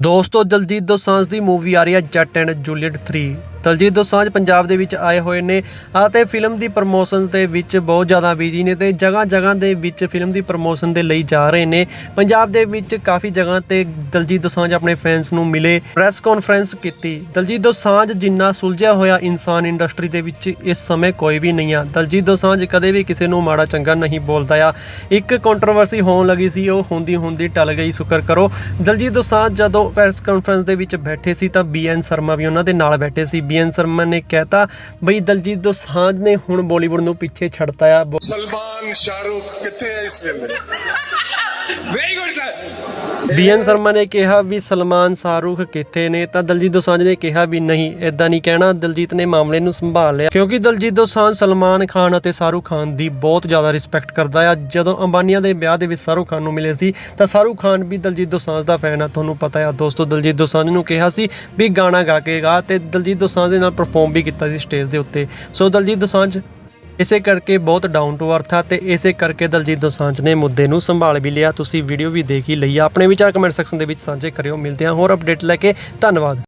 ਦੋਸਤੋ ਦਲਜੀਤ ਦੋਸਾਂਝ ਦੀ ਮੂਵੀ ਆ ਰਹੀ ਹੈ ਜੱਟ ਐਂਡ ਜੂਲੀਅਟ 3 ਦਲਜੀਤ ਦੋਸਾਂਝ ਪੰਜਾਬ ਦੇ ਵਿੱਚ ਆਏ ਹੋਏ ਨੇ, ਅਤੇ ਫਿਲਮ ਦੀ ਪ੍ਰਮੋਸ਼ਨ ਦੇ ਵਿੱਚ ਬਹੁਤ ਜ਼ਿਆਦਾ ਬਿਜ਼ੀ ਨੇ ਤੇ ਜਗ੍ਹਾ ਜਗ੍ਹਾ ਦੇ ਵਿੱਚ ਫਿਲਮ ਦੀ ਪ੍ਰਮੋਸ਼ਨ ਦੇ ਲਈ ਜਾ ਰਹੇ ਨੇ। ਪੰਜਾਬ ਦੇ ਵਿੱਚ ਕਾਫੀ ਜਗ੍ਹਾ ਤੇ ਦਲਜੀਤ ਦੋਸਾਂਝ ਆਪਣੇ ਫੈਨਸ ਨੂੰ ਮਿਲੇ ਪ੍ਰੈਸ ਕਾਨਫਰੰਸ ਕੀਤੀ। ਦਲਜੀਤ ਦੋਸਾਂਝ ਜਿੰਨਾ ਸੁਲਝਿਆ ਹੋਇਆ ਇਨਸਾਨ ਇੰਡਸਟਰੀ ਦੇ ਵਿੱਚ ਇਸ ਸਮੇਂ ਕੋਈ ਵੀ ਨਹੀਂ ਆ। ਦਲਜੀਤ ਦੋਸਾਂਝ ਕਦੇ ਵੀ ਕਿਸੇ ਨੂੰ ਮਾੜਾ ਚੰਗਾ ਨਹੀਂ ਬੋਲਦਾ ਆ। ਇੱਕ ਕੰਟਰੋਵਰਸੀ ਹੋਣ ਲੱਗੀ ਸੀ, ਉਹ ਹੁੰਦੀ ਹੁੰਦੀ ਟਲ ਗਈ, ਸ਼ੁਕਰ ਕਰੋ। ਦਲਜੀਤ ਦੋਸਾਂਝ ਜਦੋਂ ਪ੍ਰੈਸ ਕਾਨਫਰੰਸ ਦੇ ਵਿੱਚ ਬੈਠੇ ਸੀ ਤਾਂ ਬੀਐਨ ਸ਼ਰਮਾ ਵੀ ਉਹਨਾਂ ਦੇ ਨਾਲ ਬੈਠੇ ਸੀ। ਬੀਐਨ ਸ਼ਰਮਾ ਨੇ ਕਹਿਤਾ ਬਈ ਦਲਜੀਤ ਦੋਸਾਂਝ ਨੇ ਹੁਣ ਬਾਲੀਵੁੱਡ ਨੂੰ ਪਿੱਛੇ ਛੱਡਤਾ ਆ। ਸਲਮਾਨ ਸ਼ਾਹਰੁਖ ਕਿੱਥੇ ਹੈ ਇਸ ਵੇਲੇ? ਵੈਰੀ ਗੁੱਡ ਬੀਐਨ ਸ਼ਰਮਾ ਨੇ ਕਿਹਾ ਵੀ ਸਲਮਾਨ ਸ਼ਾਹਰੁਖ ਕਿੱਥੇ ਨੇ, ਤਾਂ ਦਲਜੀਤ ਦੋਸਾਂਝ ਨੇ ਕਿਹਾ ਵੀ ਨਹੀਂ ਇਦਾਂ ਨਹੀਂ ਕਹਿਣਾ, ਦਲਜੀਤ ਨੇ ਮਾਮਲੇ ਨੂੰ ਸੰਭਾਲ ਲਿਆ। ਕਿਉਂਕਿ ਦਲਜੀਤ ਦੋਸਾਂਝ ਸਲਮਾਨ ਖਾਨ ਅਤੇ ਸ਼ਾਹਰੁਖ ਖਾਨ ਦੀ ਬਹੁਤ ਜ਼ਿਆਦਾ ਰਿਸਪੈਕਟ ਕਰਦਾ ਆ। ਜਦੋਂ ਅੰਬਾਨੀਆਂ ਦੇ ਵਿਆਹ ਦੇ ਵਿੱਚ ਸ਼ਾਹਰੁਖ ਖਾਨ ਨੂੰ ਮਿਲੇ ਸੀ, ਤਾਂ ਸ਼ਾਹਰੁਖ ਖਾਨ ਵੀ ਦਲਜੀਤ ਦੋਸਾਂਝ ਦਾ ਫੈਨ ਆ, ਤੁਹਾਨੂੰ ਪਤਾ ਆ। ਦੋਸਤੋ, ਦਲਜੀਤ ਦੋਸਾਂਝ ਨੂੰ ਕਿਹਾ ਸੀ ਵੀ ਗਾਣਾ ਗਾ ਕੇ ਗਾ, ਤੇ ਦਲਜੀਤ ਦੋਸਾਂਝ ਦੇ ਨਾਲ ਪਰਫਾਰਮ ਵੀ ਕੀਤਾ ਸੀ ਸਟੇਜ ਦੇ ਉੱਤੇ। ਸੋ ਦਲਜੀਤ ਦੋਸਾਂਝ ਇਸੇ ਕਰਕੇ ਬਹੁਤ ਡਾਊਨ ਟੂ ਅਰਥ ਆ ਤੇ ਇਸੇ ਕਰਕੇ ਦਲਜੀਤ ਦੋਸਾਂਝ ਨੇ ਮੁੱਦੇ ਨੂੰ ਸੰਭਾਲ ਵੀ ਲਿਆ। ਤੁਸੀਂ ਵੀਡੀਓ ਵੀ ਦੇਖ ਹੀ ਲਈ ਆ। ਆਪਣੇ ਵਿਚਾਰ ਕਮੈਂਟ ਸੈਕਸ਼ਨ ਦੇ ਵਿੱਚ ਸਾਂਝੇ ਕਰਿਓ। ਮਿਲਦੇ ਹਾਂ ਹੋਰ ਅਪਡੇਟ ਲੈ ਕੇ। ਧੰਨਵਾਦ।